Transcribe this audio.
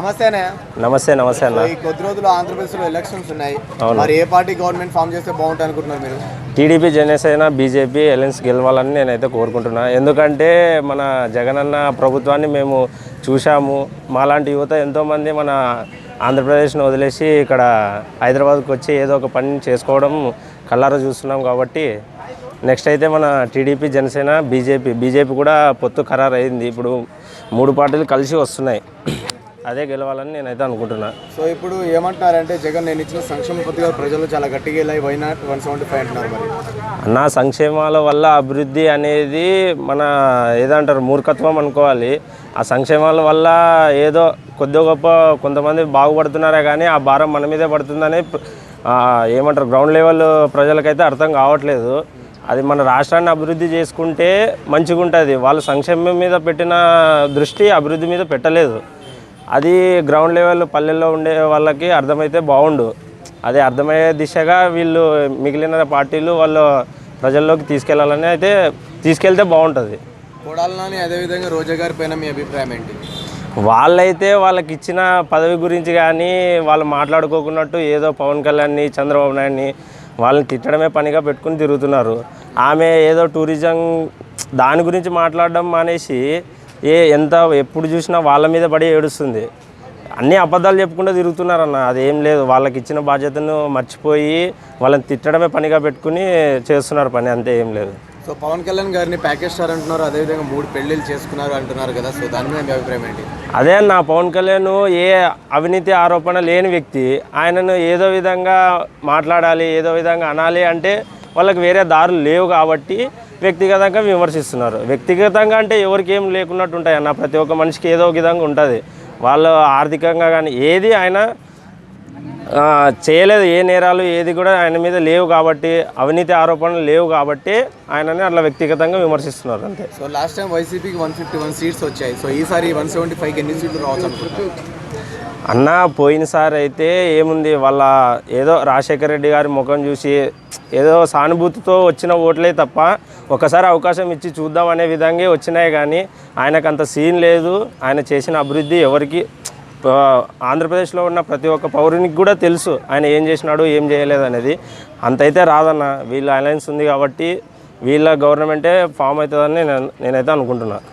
నమస్తేనే నమస్తే నమస్తే అన్న. ఈ కొద్ది రోజులు ఆంధ్రప్రదేశ్లో ఎలక్షన్స్ ఉన్నాయి. మరి ఏ పార్టీ గవర్నమెంట్ ఫామ్ చేస్తే బాగుంటుంది అనుకుంటున్నారు మీరు? టీడీపీ జనసేన బీజేపీ ఎలయన్స్ గెలవాలని నేనైతే కోరుకుంటున్నా. ఎందుకంటే మన జగనన్న ప్రభుత్వాన్ని మేము చూశాము. మాలాంటి యువత ఎంతోమంది మన ఆంధ్రప్రదేశ్ను వదిలేసి ఇక్కడ హైదరాబాద్కి వచ్చి ఏదో ఒక పని చేసుకోవడం కళ్ళారా చూస్తున్నాం కాబట్టి నెక్స్ట్ అయితే మన టీడీపీ జనసేన బీజేపీ బీజేపీ కూడా పొత్తు ఖరారు అయింది ఇప్పుడు మూడు పార్టీలు కలిసి వస్తున్నాయి. అదే గెలవాలని నేనైతే అనుకుంటున్నా. సో ఇప్పుడు ఏమంటున్నారంటే జగన్ నేను ఇచ్చిన సంక్షేమ పథకాలు ప్రజలు చాలా గట్టిగా వెళ్ళాయి why not one seventy five అంటున్నారు మరి? అన్న సంక్షేమాల వల్ల అభివృద్ధి అనేది మన ఏదంటారు మూర్ఖత్వం అనుకోవాలి. ఆ సంక్షేమాల వల్ల ఏదో కొద్ది గొప్ప కొంతమంది బాగుపడుతున్నారే కానీ ఆ భారం మన మీదే పడుతుందని ఏమంటారు గ్రౌండ్ లెవెల్ ప్రజలకైతే అర్థం కావట్లేదు. అది మన రాష్ట్రాన్ని అభివృద్ధి చేసుకుంటే మంచిగా ఉంటుంది వాళ్ళు సంక్షేమం మీద పెట్టిన దృష్టి అభివృద్ధి మీద పెట్టలేదు. అది గ్రౌండ్ లెవెల్ పల్లెల్లో ఉండే వాళ్ళకి అర్థమైతే బాగుండు. అదే అర్థమయ్యే దిశగా వీళ్ళు మిగిలిన పార్టీలు వాళ్ళు ప్రజల్లోకి తీసుకెళ్ళాలని అయితే తీసుకెళ్తే బాగుంటుంది. కొడాలని అదేవిధంగా రోజా గారి పైన మీ అభిప్రాయం ఏంటి? వాళ్ళైతే వాళ్ళకి ఇచ్చిన పదవి గురించి కానీ వాళ్ళు మాట్లాడుకోకున్నట్టు ఏదో పవన్ కళ్యాణ్ని చంద్రబాబు నాయుడిని వాళ్ళని తిట్టడమే పనిగా పెట్టుకుని తిరుగుతున్నారు. ఆమె ఏదో టూరిజం దాని గురించి మాట్లాడడం మానేసి ఏ ఎంత ఎప్పుడు చూసినా వాళ్ళ మీద పడి ఏడుస్తుంది. అన్ని అబద్ధాలు చెప్పుకుంటూ తిరుగుతున్నారన్న అదేం లేదు. వాళ్ళకి ఇచ్చిన బాధ్యతను మర్చిపోయి వాళ్ళని తిట్టడమే పనిగా పెట్టుకుని చేస్తున్నారు పని అంతే ఏం లేదు. సో పవన్ కళ్యాణ్ గారిని ప్యాకేజ్ స్టార్ అంటున్నారు అదేవిధంగా మూడు పెళ్ళిళ్ళు చేసుకున్నారు అంటున్నారు కదా సో దాని మీద మీ అభిప్రాయం ఏంటి? అదే అన్న పవన్ కళ్యాణ్ ఏ అవినీతి ఆరోపణ లేని వ్యక్తి ఆయనను ఏదో విధంగా మాట్లాడాలి ఏదో విధంగా అనాలి అంటే వాళ్ళకి వేరే దారులు లేవు కాబట్టి వ్యక్తిగతంగా విమర్శిస్తున్నారు. వ్యక్తిగతంగా అంటే ఎవరికి ఏం లేకున్నట్టు ఉంటాయి అన్న ప్రతి ఒక్క మనిషికి ఏదో ఒక విధంగా ఉంటుంది. వాళ్ళు ఆర్థికంగా కానీ ఏది ఆయన చేయలేదు ఏ నేరాలు ఏది కూడా ఆయన మీద లేవు కాబట్టి అవినీతి ఆరోపణలు లేవు కాబట్టి ఆయనని అట్లా వ్యక్తిగతంగా విమర్శిస్తున్నారు అంతే. సో లాస్ట్ టైం వైసీపీకి వన్ ఫిఫ్టీ వన్ సీట్స్ వచ్చాయి. సో ఈసారి వన్ సెవెంటీ ఫైవ్కి ఎన్ని సీట్లు రావచ్చు అనుకుంటున్నారు? అన్న పోయినసారి అయితే ఏముంది వాళ్ళ ఏదో రాజశేఖర రెడ్డి గారి ముఖం చూసి ఏదో సానుభూతితో వచ్చిన ఓట్లే తప్ప ఒకసారి అవకాశం ఇచ్చి చూద్దాం అనే విధంగా వచ్చినాయి కానీ ఆయనకు అంత సీన్ లేదు. ఆయన చేసిన అభివృద్ధి ఎవరికి ఆంధ్రప్రదేశ్లో ఉన్న ప్రతి ఒక్క పౌరునికి కూడా తెలుసు ఆయన ఏం చేసినాడు ఏం చేయలేదు అనేది. అంతైతే రాదన్న వీళ్ళ అలయన్స్ ఉంది కాబట్టి వీళ్ళ గవర్నమెంటే ఫామ్ అవుతుందని నేను నేనైతే అనుకుంటున్నాను